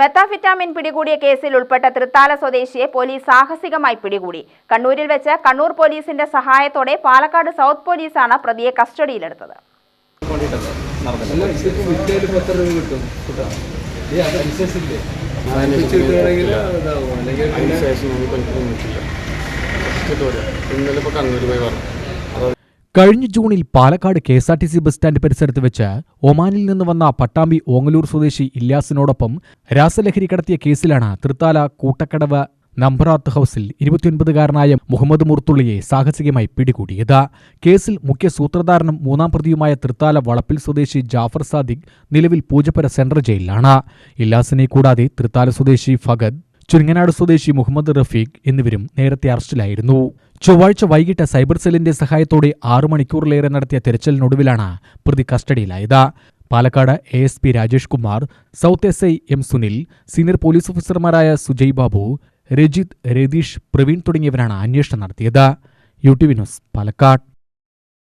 Methamphetamine പിടികൂടിയ കേസിൽ ഉൾപ്പെട്ട തൃത്താല സ്വദേശിയെ പോലീസ് സാഹസികമായി പിടികൂടി. കണ്ണൂരിൽ വെച്ച് കണ്ണൂർ പോലീസിന്റെ സഹായത്തോടെ പാലക്കാട് സൗത്ത് പോലീസാണ് പ്രതിയെ കസ്റ്റഡിയിലെടുത്തത്. ഇന്നലെ ഇപ്പോൾ കണ്ണൂർ പോയി പറഞ്ഞു കഴിഞ്ഞ ജൂണിൽ Palakkad K S R T C bus stand പരിസരത്ത് വെച്ച് ഒമാനിൽ നിന്ന് വന്ന പട്ടാമ്പി ഓങ്ങലൂർ സ്വദേശി ഇല്യാസിനോടൊപ്പം രാസലഹരി കടത്തിയ കേസിലാണ് തൃത്താല കൂട്ടക്കടവ് നമ്പറാത്ത് ഹൌസിൽ ഇരുപത്തിയൊൻപതുകാരനായ മുഹമ്മദ് മുർത്തുള്ളിയെ സാഹസികമായി പിടികൂടിയത്. കേസിൽ മുഖ്യ സൂത്രധാരനും മൂന്നാം പ്രതിയുമായ തൃത്താല വളപ്പിൽ സ്വദേശി ജാഫർ സാദിഖ് നിലവിൽ പൂജപ്പുര സെൻട്രൽ ജയിലിലാണ്. ഇല്ലാസിനെ കൂടാതെ തൃത്താല സ്വദേശി ഫഗദ് ചുരുങ്ങനാട് സ്വദേശി മുഹമ്മദ് റഫീഖ് എന്നിവരും നേരത്തെ അറസ്റ്റിലായിരുന്നു. ചൊവ്വാഴ്ച വൈകിട്ട് സൈബർ സെല്ലിന്റെ സഹായത്തോടെ ആറു മണിക്കൂറിലേറെ നടത്തിയ തെരച്ചിലിനൊടുവിലാണ് പ്രതി കസ്റ്റഡിയിലായത്. Palakkad A S P Rajesh Kumar south S I M Sunil senior police ഓഫീസർമാരായ സുജയ് ബാബു രജിത് രതീഷ് പ്രവീൺ തുടങ്ങിയവരാണ് അന്വേഷണം നടത്തിയത്. U T V news Palakkad.